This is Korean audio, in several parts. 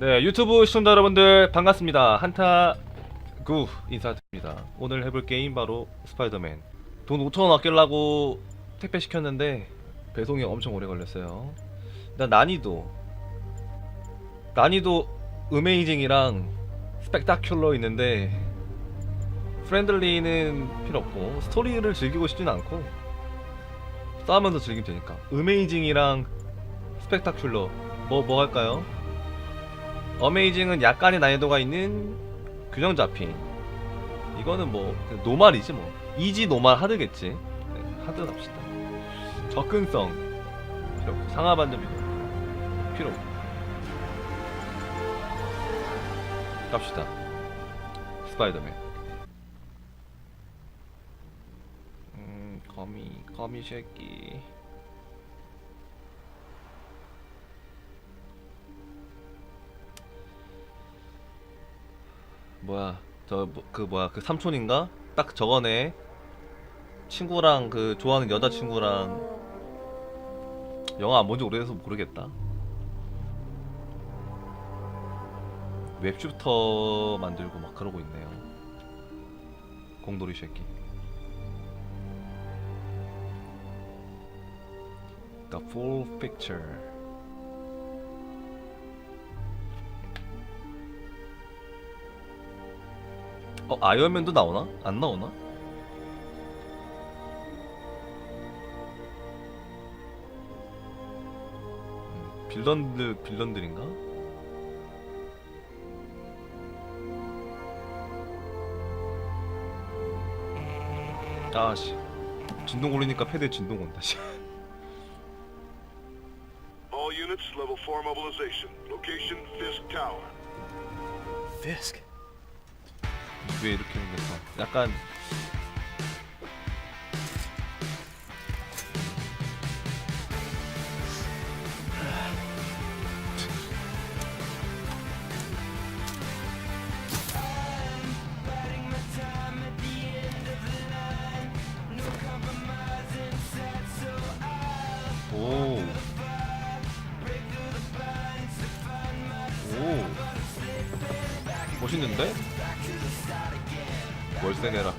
네, 유튜브 시청자 여러분들 반갑습니다. 한타 구 인사드립니다. 오늘 해볼 게임 바로 스파이더맨. 돈 5천원 아끼려고 택배 시켰는데 배송이 엄청 오래 걸렸어요. 일단 난이도 난이도 어메이징이랑 스펙타큘러 있는데 프렌들리는 필요 없고 스토리를 즐기고 싶진 않고 싸우면서 즐기면 되니까 어메이징이랑 스펙타큘러 뭐 뭐 할까요? 어메이징은 약간의 난이도가 있는 균형 잡힌. 이거는 뭐 노말이지 뭐. 이지 노말 하드겠지? 네, 하드 갑시다. 접근성. 필요 없고 상하 반전 필요 없고. 갑시다. 스파이더맨. 음 거미 거미 새끼 뭐야 저 그 뭐야 그 삼촌인가? 딱 저거네. 친구랑 그 좋아하는 여자친구랑. 영화 안 본지 오래돼서 모르겠다. 웹슈터 만들고 막 그러고 있네요. 공돌이 새끼. The full picture 어 아이언맨도 나오나? 안 나오나? 음, 빌런들 빌런들인가? 아씨 진동 올리니까 패드에 진동 온다 씨. All units, level 4 mobilization. Location, Fisk Tower. Fisk. 왜 이렇게 생겼어? 약간 오. 오. 멋있는데? 월세 내라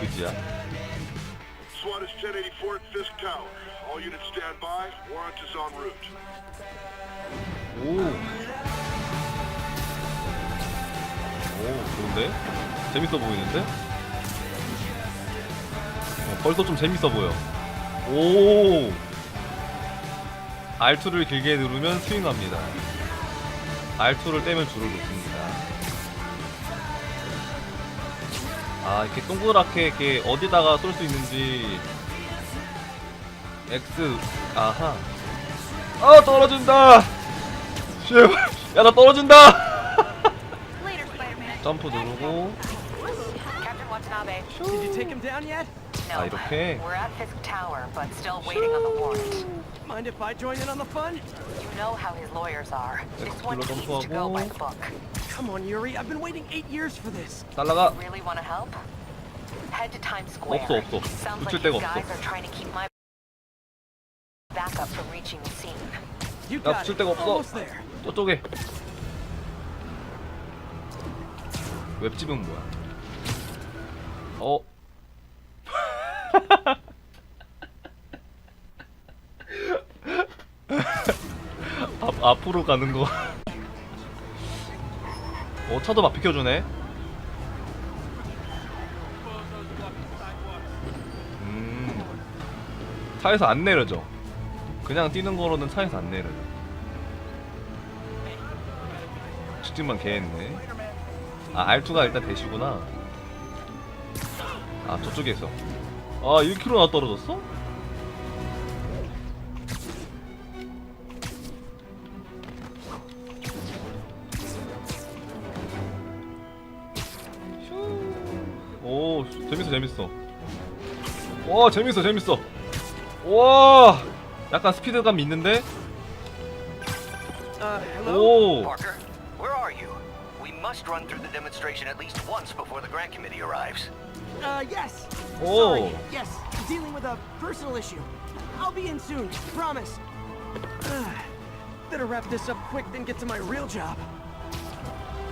그지야 SWAT is 1084 at Fisk Tower. All units stand by. Warrant is en route. 오. 오, 좋은데? 재밌어 보이는데? 어, 벌써 좀 재밌어 보여. 오. R2를 길게 누르면 스윙합니다. R2를 떼면 줄을 놓습니다. 아, 이렇게 동그랗게 이렇게 어디다가 쏠 수 있는지 X 아하. 아, 떨어진다. 씨발. 야, 나 떨어진다. 점프 누르고. Did you take him down yet? No, 아, 이렇게? we're at Fisk Tower, but still waiting on the warrant. Mind if I join in on the fun? You know how his lawyers are. This one needs to go by the book. Come on, Yuri. I've been waiting eight years for this. 날라가. Really want to help? Head to Times Square. 없어, 없어. Sounds 붙일 like 데가 you guys 없어. are trying to keep my backup from reaching the scene. You 야, got 붙일 it. 데가 없어. Almost there. 저쪽에. 웹집은 뭐야? 어. 앞, 앞으로 가는 거. 어, 차도 막 비켜주네. 음. 차에서 안 내려져. 그냥 뛰는 거로는 차에서 안 내려져. 직진만 개했네. 아, R2가 일단 대시구나. 아, 저쪽에서. 아, 1km나 떨어졌어? 와, 재밌어, 재밌어. 와, 약간 스피드감 있는데? Uh, hello? 오, Parker, where are you? We must run through the demonstration at least once before the grant committee arrives. Uh, yes. Oh. Sorry. Yes. Dealing with a personal issue. I'll be in soon. Promise. Better wrap this up quick, then get to my real job.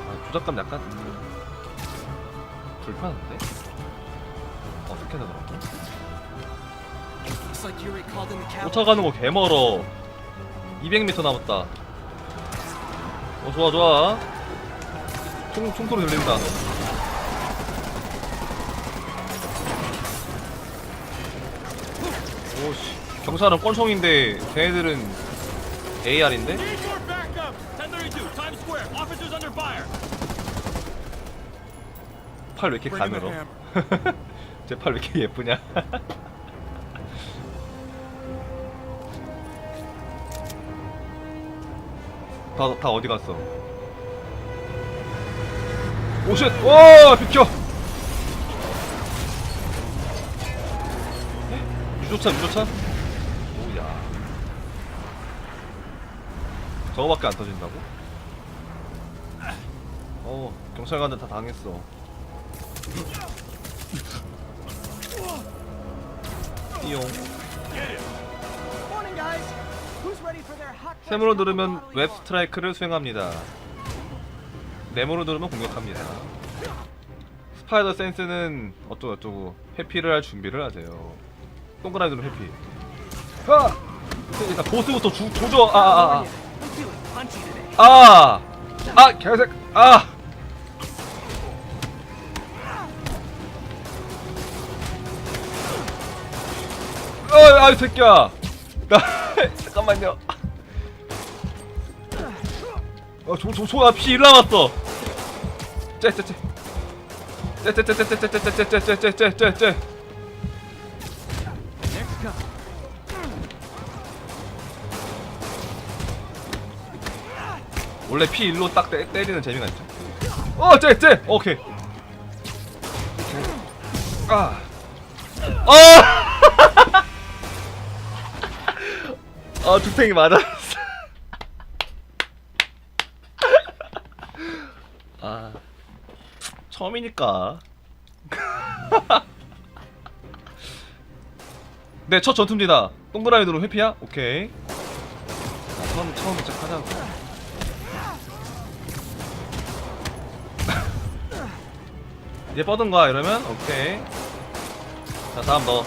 아, 조작감 약간 음, 불편한데? 어색해서 그런가? 쫓아가는 거 개멀어 200m 남았다 어 좋아 좋아 총, 총소리 들린다 오씨 경찰은 권총인데 걔네들은 AR인데? Need your backup! 1032, Times Square. Officers under fire. 팔왜 이렇게 가늘어? 제 팔 왜 이렇게 예쁘냐? 다, 다 어디 갔어? 오쉣! 오! 비켜! 유조차, 유조차? 오야. 저거밖에 안 터진다고? 어, 경찰관들 다 당했어. 띠용. 세모로 누르면 웹 스트라이크를 수행합니다. 네모로 누르면 공격합니다. 스파이더 센스는 어쩌고 저쩌고 회피를 할 준비를 하세요. 동그라미 누르면 회피. 아! 보스부터 주, 조져. 아, 아. 아. 아! 아, 개색. 아! 어, 아, 이 새끼야. 나 잠깐만요. 어, 조, 조, 조, 나피 1 남았어. Next come. 원래 피 1로 딱 때, 때리는 재미가 있죠. 어, 쟤, 쟤. 오케이. 아. 아! 아, 두탱이 맞았어. 아. 처음이니까. 네, 첫 전투입니다. 동그라미 누르면 회피야? 오케이. 자, 처음, 처음 시작하자고. 이제 뻗은 거야 이러면 오케이 자 다음 너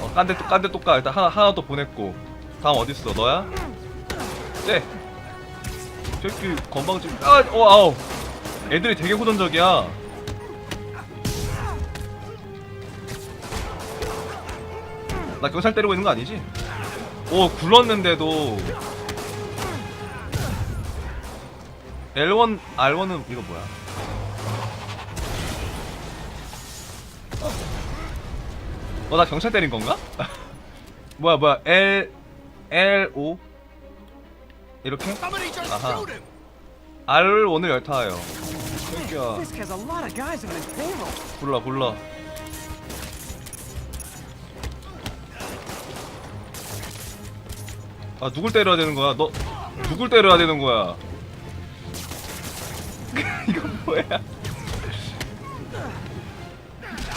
어, 깐데 또 깐데 또 까 일단 하나 하나 또 보냈고 다음 어디 있어 너야? 네 새끼 건방진 아어 아우 애들이 되게 호전적이야 나 경찰 때리고 있는 거 아니지? 오 굴렀는데도 L1, R1은 이거 뭐야? 어, 나 경찰 때린 건가? 뭐야, 뭐야, L, L, O? 이렇게? 아하. shoot him! R1을 열타요. 새끼야, Fisk has a lot of guys on his payroll. 불러, 불러. 아, 누굴 때려야 되는 거야? 너, 누굴 때려야 되는 거야? 이거 뭐야?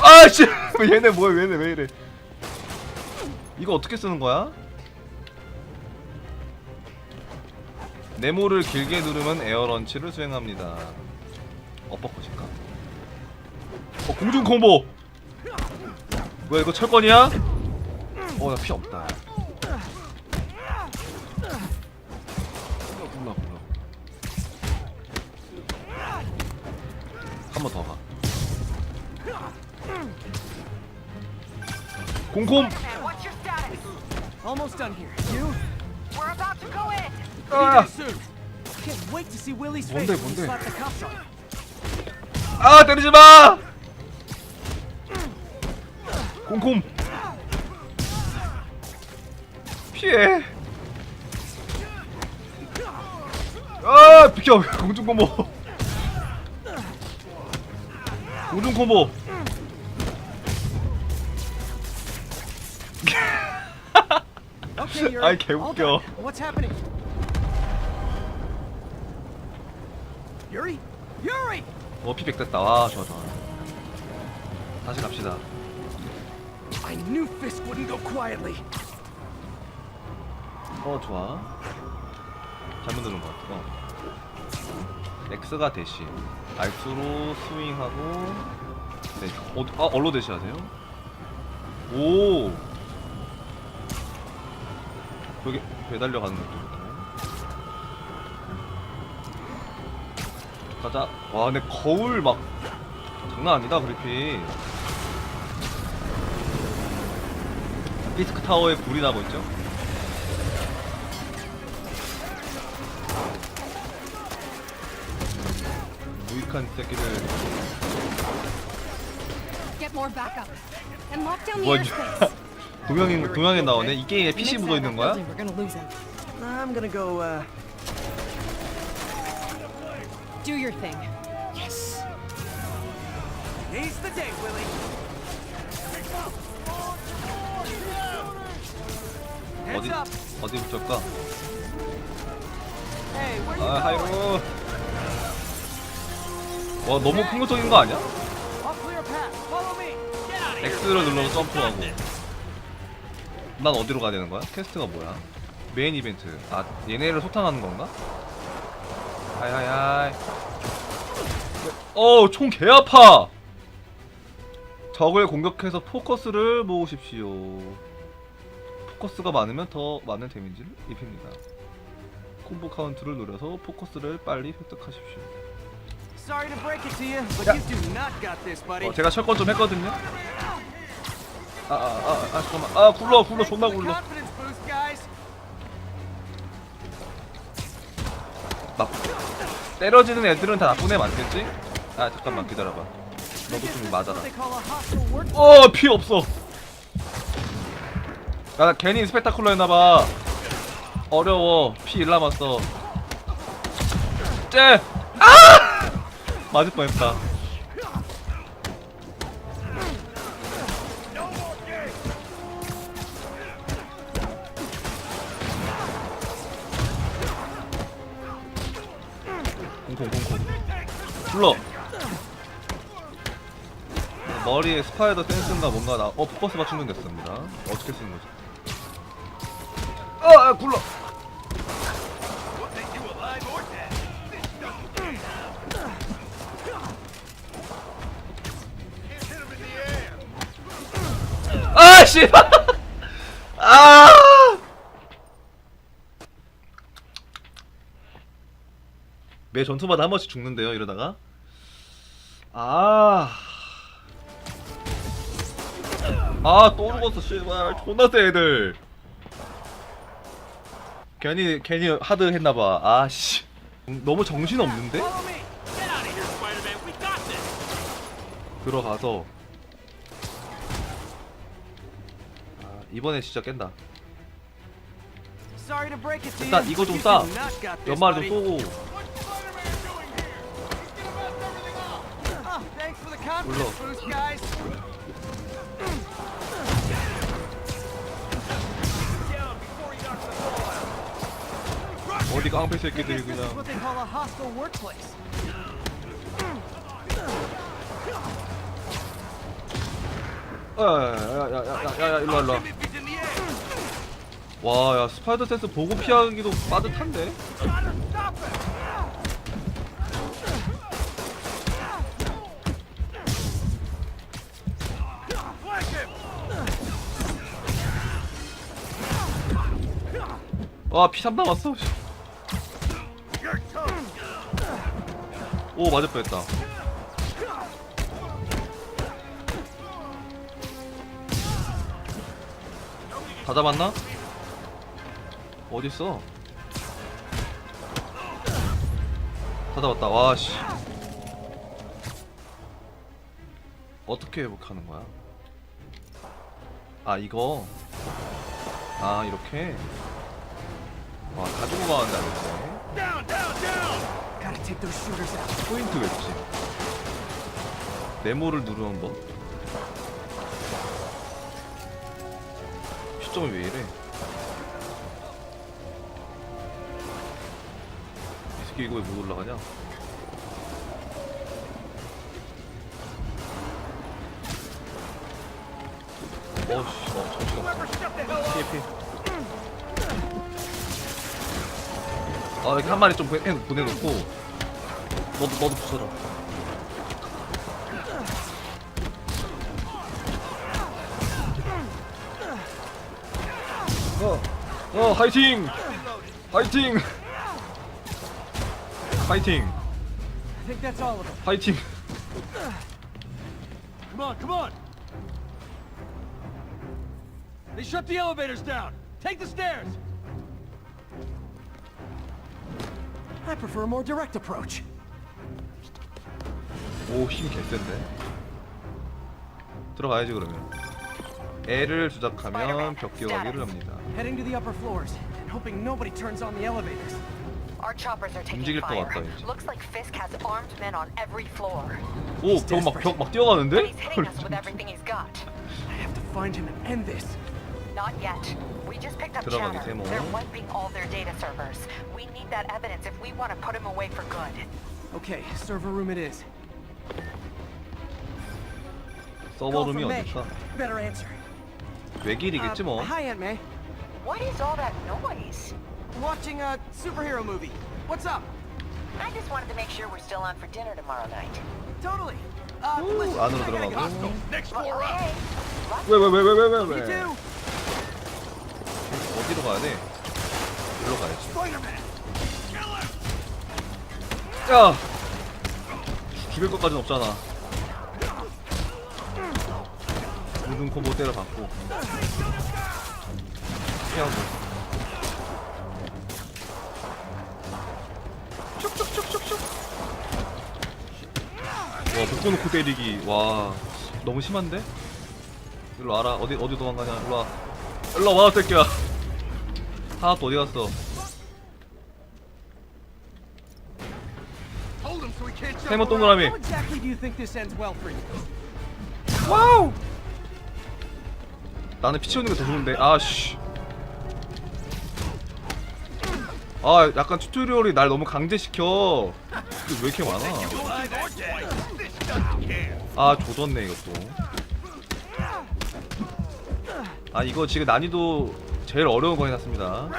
아씨, 얘네 뭐야? 얘네 왜 이래? 이거 어떻게 쓰는 거야? 네모를 길게 누르면 에어런치를 수행합니다. 엇바꿔질까? 어 공중 콤보. 뭐야 이거 철권이야? 어 나 피 없다. 불러 불러 불러. 한번 더 가. 공콤. Almost done here. You? We're about to go in. 아, 뭔데, 뭔데? 아 때리지 마. 공콤. 피해. 아 비켜 공중 콤보. 공중 콤보. 아이, 개 all 웃겨. Yuri? Yuri! 어 피백 됐다. 와 좋아 좋아. 다시 갑시다. I knew Fisk wouldn't go quietly. 어 좋아 잘못 누른 것 같아 어. X가 대시 R수로 스윙하고 네. 어, 아 얼로 대시하세요? 오 여기 매달려 가는 느낌이네 가자 와 근데 거울 막 장난 아니다 그래픽 피스크 타워에 불이 나고 있죠? 무익한 새끼들 뭐야. 동영이 동영에 나오네 이 게임에 PC 묻어 있는 거야? I'm gonna go, uh, Do your thing. Yes. He's the day, Willie. Heads 어디 up. 어디 붙였까? Hey, where you 아 going? 하이로 와 너무 풍요적인 거 아니야? I'll clear a path. Follow me. Get out of here. X를 눌러서 점프하고 난 어디로 가야 되는 거야? 퀘스트가 뭐야? 메인 이벤트 아 얘네를 소탕하는 건가? 하이하이하이. 어총 개 아파. 적을 공격해서 포커스를 모으십시오. 포커스가 많으면 더 많은 데미지를 입힙니다. 콤보 카운트를 노려서 포커스를 빨리 획득하십시오. 어, 제가 철권 좀 했거든요. 아아아 아, 아, 잠깐만. 아 굴러 굴러 존나 굴러. 막 때려지는 애들은 다 나쁜 애 맞겠지? 아 잠깐만 기다려봐 너도 좀 맞아라 They call a hostile work. 어피 없어 나 괜히 스펙타클러 했나봐 어려워 피 1 남았어 쟤! 아! 맞을 뻔했다 스파이더 센스인가 뭔가 나, 어, 포커스가 충전됐습니다. 어떻게 쓰는 거지? 아, 아, 굴러! 아, 씨! 아! 매 전투마다 한 번씩 죽는데요, 이러다가. 아. 아, 또 죽었어, 씨발. 존나 세, 애들. 괜히, 괜히 하드 했나봐. 아, 씨. 너무 정신 없는데? Follow me. Get out of here, Spider-Man. We got this. 들어가서. 아, 이번에 진짜 깬다. 일단 이거 좀 싸. 연말 좀. 쏘고. Oh, thanks 어디 깡패 새끼들이 그냥. 야야야야야야야 일로 와 일로 와. 와, 야 스파이더 센스 보고 피하기도 빠듯한데? 와, 피3 남았어. 오, 맞을 뻔했다. 다 잡았나? 어딨어? 다 잡았다. 와, 씨. 어떻게 회복하는 거야? 아, 이거. 아, 이렇게. 와, 가지고 안 됐네. Gotta take those shooters out. 포인트 웹지. 네모를 누르는 법. 시점이 왜 이래? 이 새끼 이거 왜 못 올라가냐? 어씨, 어, 잠시만. 피해, 피해. 어 이렇게 한 마리 좀 보내, 보내놓고 너도 너도 붙여라 어, 어 화이팅 화이팅 화이팅 I think that's all of them. 화이팅 Come on, come on! They shut the elevators down! Take the stairs! I prefer a more direct approach. 오힘 개센데 들어가야지 그러면 L을 조작하면 벽 기어가기를 합니다. Our choppers are taking 움직일 것. 같다, 이제. Looks like Fisk has armed men on every floor. 오 벽 막 벽 막 But 뛰어가는데? he's hitting us with everything he's got. I have to find him and end this. Not yet. We just picked up 들어가기 chatter. 세모. They're wiping all their data servers. We need that evidence if we want to put him away for good. Okay, server room it is. 서버 룸이 from May. 어딜까? Better answer. 외길이겠지 뭐 Uh, hi, Aunt May. What is all that noise? Watching a superhero movie. What's up? I just wanted to make sure we're still on for dinner tomorrow night. Totally. Uh, 오, listen, 안으로 I gotta go. 들어가고 Next Well, floor up! okay. 왜왜 왜 왜 왜 You 왜 too. 어디로 가야 돼? 일로 가야지 Spider-Man! 야! 죽일 것까진 없잖아 모든 콤보 때려받고. 피하고. 슉슉슉슉슉. 와 묶어놓고 때리기. 와 너무 심한데? 일로 와라. 어디 어디 도망가냐? 일로 와. 일로 와 새끼야. 하나 또 어디 갔어? Around. 동그라미. Exactly 나는 피 치우는 게 더 좋은데. 아씨. 아 약간 튜토리얼이 날 너무 강제시켜. 왜 이렇게 많아? 아 조졌네 이것도. 아 이거 지금 난이도 제일 어려운 거 해놨습니다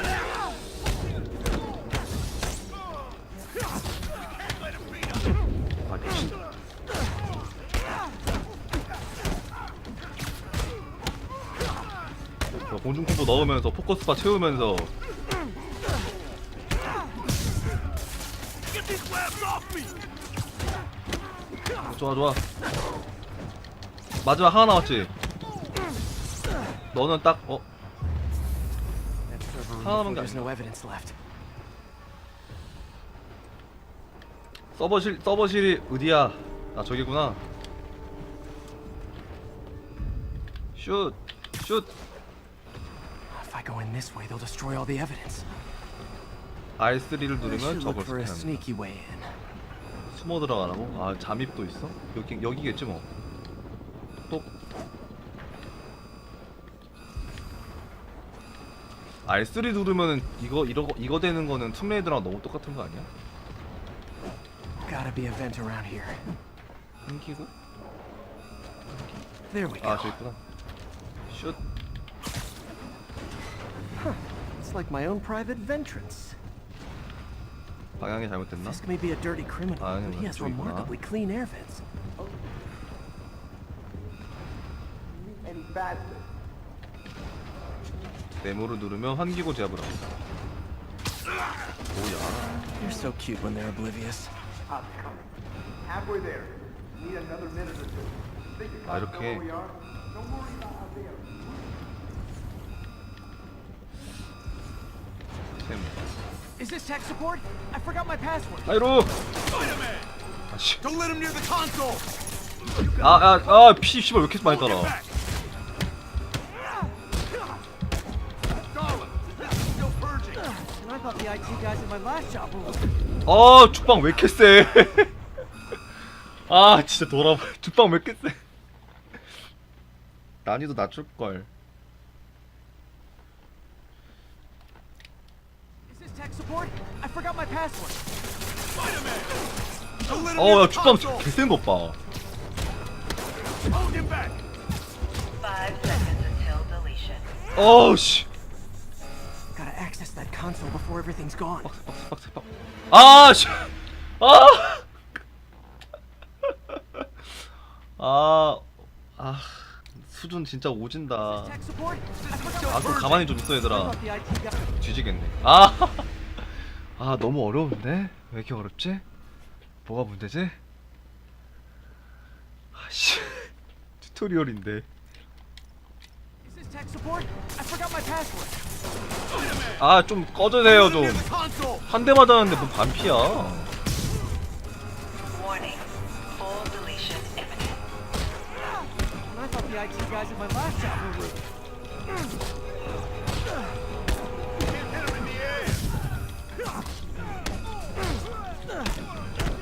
공중 콤보 넣으면서 포커스바 채우면서! 좋아 좋아 마지막 하나 남았지 너는 딱 어? There's no evidence left. 서버실 서버실이 어디야 아 저기구나 슛 슛. Go in this way, they'll destroy all the evidence. R3를 I 누르면 적을 for a 스캔한다 sneaky way in. 숨어 들어가라고? 아 잠입도 있어? 여기 여기겠지 뭐. 또 R3 누르면은 이거 이거 이거 되는 거는 툼레이드랑 너무 똑같은 거 아니야? Gotta be a vent around here. 끊기고 There we go. 아 저기 있구나. It's like my own private ventrance. 방향이 잘못됐나? Fisk may be a dirty criminal, 아, but he has 저기구나. remarkably clean air vents. 네모를 누르면 환기구 제압을 합니다. 뭐야? They're so cute when they're oblivious. Halfway there. Need another minute or two. Think you 아 guys know 이렇게 where we are? Don't worry about how Is this tech support? I forgot my password. 하이로. 아씨. Don't let him near the console! 아아아피 씨발 왜 이렇게 많이 따라? Darla, this is still purging! And I thought the IT guys at my last job were. 아 죽방 왜 이렇게 세? 아 진짜 돌아봐 죽방 왜 이렇게 세? 난이도 낮출 걸. Is this tech support? I forgot my password. Near 어야 console! 개센 것 봐. Hold him back! Five seconds until deletion. 어우 씨. Gotta access that console before everything's gone. 빡세 빡세 빡. 아 씨. 아. 아. 아. 수준 진짜 오진다. 아, 좀 가만히 좀 있어 얘들아. 뒤지겠네. 아. 아, 너무 어려운데? 왜 이렇게 어렵지? 뭐가 문제지? 아씨. 튜토리얼인데. 아, 좀 꺼주세요, 좀. 한 대 맞았는데 뭔 반피야.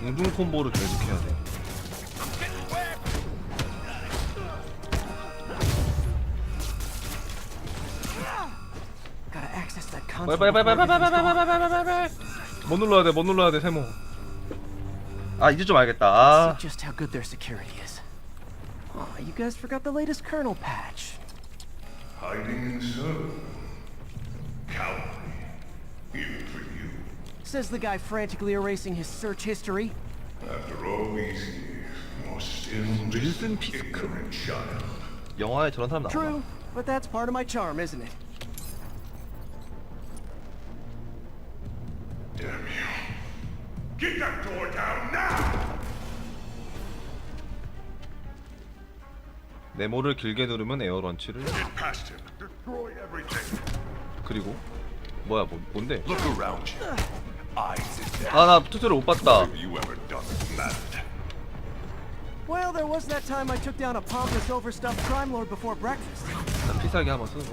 웅둥 콤보를 계속 해야 돼. Gone. 빨리 빨리 빨리 못 눌러야 돼, 못 눌러야 돼, 세모. 아, 이제 좀 알겠다. 아. See just how good their security is. Oh, you guys forgot the latest kernel patch. Hiding so. Cowardly. You. Says the guy frantically erasing his search history. After all these years, you're still just Wilson an Fisk. ignorant child. 영화에 저런 사람 나와. True, but that's part of my charm, isn't it? Damn you. Get that door down now! 네모를 길게 누르면 에어 런치를 Get past him. Destroy everything. 그리고 뭐야, 뭐, 뭔데? Look around you. Eyes in there. 아, 나 튜토리얼 못 봤다. Have you ever done that? Well, there was that time I took down a pompous, overstuffed crime lord before breakfast. 나 피사기 한번 쓰고.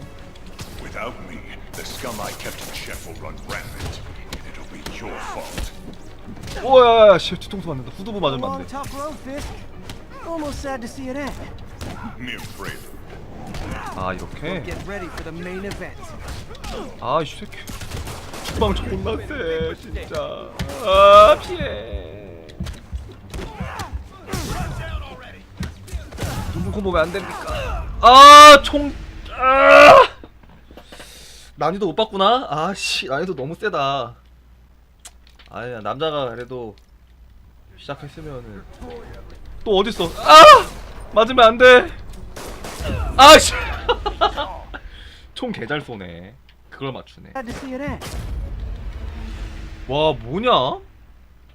Without me, the scum I kept in check will run rampant. And it'll be your fault. 오야, 씨, 뒤통수 맞는다. 후두부 A 맞으면 안 long, 돼. tough road, Fisk. Almost sad to see it end. Mere Fraser. 아, 이렇게? Get ready for the main event. 아, 이 새끼. 주방 존나 세, 진짜. 아, 피해. 눈물 콤보 왜안 됩니까? 아, 총. 아! 난이도 못 봤구나? 아, 씨, 난이도 너무 세다. 아니야, 남자가 그래도 시작했으면은. 또 어딨어? 아! 맞으면 안 돼! 아, 씨! 총 개 잘 쏘네. 그걸 맞추네. 와 뭐냐?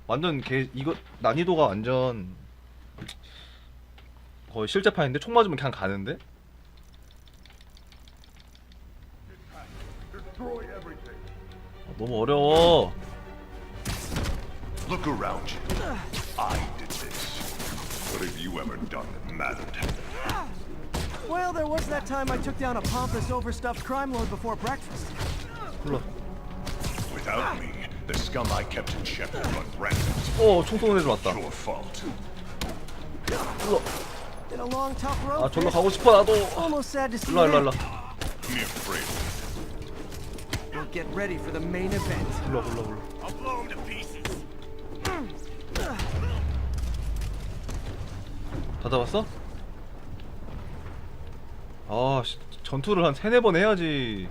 완전 개 이거 난이도가 완전 거의 실제판인데 총 맞으면 그냥 가는데? 아, 너무 어려워. Look around you. I did this. What have you ever done that mattered? Well, there was that time I took down a pompous, overstuffed crime lord before breakfast. 불러. Without me, the scum I kept in check will run rampant. 어, 총 쏘는 애들 왔다. Your fault. 불러. Been a long, tough road. 아, 절로 Fisk. 가고 싶어 나도. Almost sad to see 일로 와, it 일로 와, 일로 end. 와. Mere Fraser. We'll get ready for the main event. 불러, 불러, 불러. I'll blow him to pieces. 다 잡았어? 아, 씨, 전투를 한 세네 번 해야지.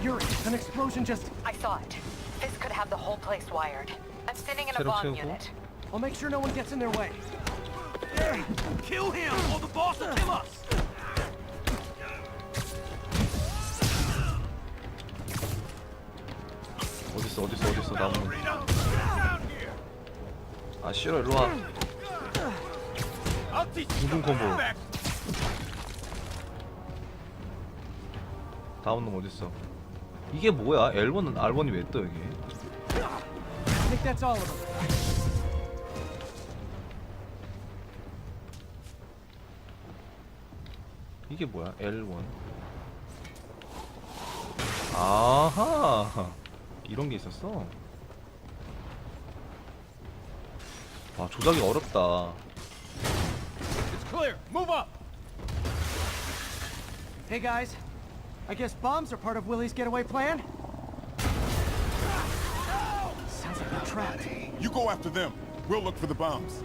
Yuri, an explosion just. I saw it. This could have the whole place wired. I'm sitting in a bomb 채우고. unit. I'll make sure no one gets in their way. Kill him, or the boss will kill us! 어딨어, 어딨어, 어딨어, 나무. 아, 싫어, 일로 와. 무슨 콤보. 다음 놈 어딨어? 이게 뭐야? L1은 R1이 왜 떠 여기? 이게 뭐야? L1. 아하. 이런 게 있었어. 아, 조작이 어렵다. It's clear. Move up. Hey guys, I guess bombs are part of Willie's getaway plan? Sounds like they're trapped. You go after them. We'll look for the bombs.